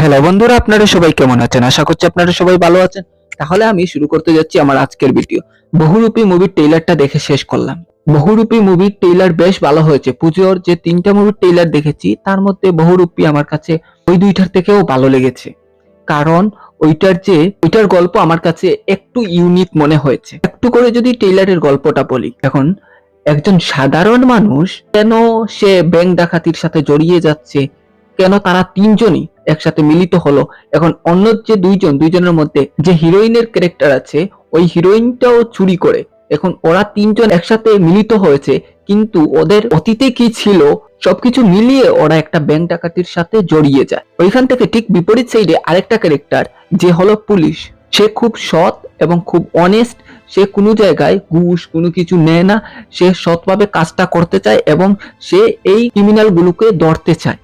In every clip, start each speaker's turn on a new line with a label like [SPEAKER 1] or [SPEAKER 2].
[SPEAKER 1] Hello বন্ধুরা, আপনারা সবাই কেমন আছেন? আশা করছি আপনারা সবাই ভালো আছেন। তাহলে আমি শুরু করতে যাচ্ছি আমার আজকের ভিডিও। বহুরূপী মুভির ট্রেলারটা দেখে শেষ করলাম। বহুরূপী মুভির ট্রেলার বেশ ভালো হয়েছে। পুজোর যে তিনটা মুভির ট্রেলার দেখেছি, তার মধ্যে বহুরূপী আমার কাছে ওই দুইটার থেকেও ভালো লেগেছে। কারণ ওইটার যে, ওইটার গল্প আমার কাছে একটু ইউনিক মনে হয়েছে। একটু করে যদি ট্রেলারের গল্পটা বলি। এখন একজন সাধারণ মানুষ কেন সে ব্যাংক ডাকাতির সাথে জড়িয়ে যাচ্ছে? কেন তারা তিনজনই একসাথে মিলিত হলো। এখন অন্য যে দুইজন, দুইজনের মধ্যে যে হিরোইনের ক্যারেক্টার আছে, ওই হিরোইনটাও চুরি করে। এখন ওরা তিনজন একসাথে মিলিত হয়েছে, কিন্তু ওদের অতীতে কি ছিল, সবকিছু মিলিয়ে ওরা একটা ব্যাংক ডাকাতির সাথে জড়িয়ে যায়। ওইখান থেকে ঠিক বিপরীত সাইডে আরেকটা ক্যারেক্টার যে হলো পুলিশ। সে খুব সৎ এবং খুব অনেস্ট সে কোনো জায়গায় ঘুষ, কোনো কিছু নেয় না। সে সৎভাবে কাজটা করতে চায় এবং সে এই ক্রিমিনাল গুলোকে ধরতে চায়।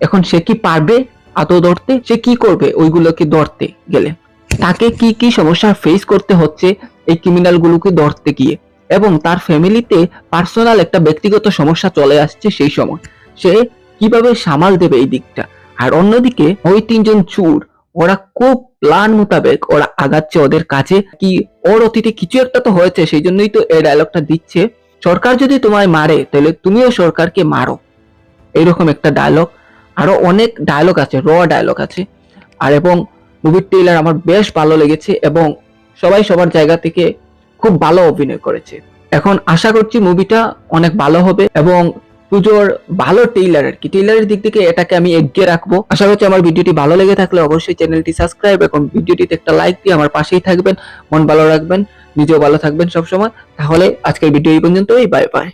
[SPEAKER 1] এখন সে কি পারবে? আদৌ ধরতে? সে কি করবে? ওইগুলোকে ধরতে গেলে। তাকে কি কি সমস্যা ফেস করতে হচ্ছে এই ক্রিমিনাল গুলোকে ধরতে গিয়ে? এবং তার ফ্যামিলিতে পার্সোনাল একটা ব্যক্তিগত সমস্যা চলে আসছে সেই সময়। সে কীভাবে সামাল দেবে এই দিকটা? আর অন্যদিকে ওই তিনজন চুর, ওরা খুব প্ল্যান মোতাবেক ওরা আগাচ্ছে ওদের কাছে। কি, ওর অতীতে কিছু একটা তো হয়েছে, সেই জন্যই তো এই ডায়লগটা দিচ্ছে। সরকার যদি তোমায় মারে, তাহলে তুমিও সরকারকে মারো। এরকম একটা ডায়লগ আরও অনেক ডায়লগ আছে র ডায়লগ আছে। আর এবং মুভির ট্রেলার আমার বেশ ভালো লেগেছে এবং সবাই সবার জায়গা থেকে খুব ভালো অভিনয় করেছে। এখন আশা করছি মুভিটা অনেক ভালো হবে এবং পুজোর ভালো ট্রেইলার আর কি। ট্রেইলারের দিক থেকে এটাকে আমি এগিয়ে রাখব। আশা করছি আমার ভিডিওটি ভালো লেগে থাকলে অবশ্যই চ্যানেলটি সাবস্ক্রাইব এবং ভিডিওটিতে একটা লাইক দিয়ে আমার পাশেই থাকবেন, মন ভালো রাখবেন, নিজেও ভালো থাকবেন সবসময়। তাহলে আজকের ভিডিও এই পর্যন্তই বাই বাই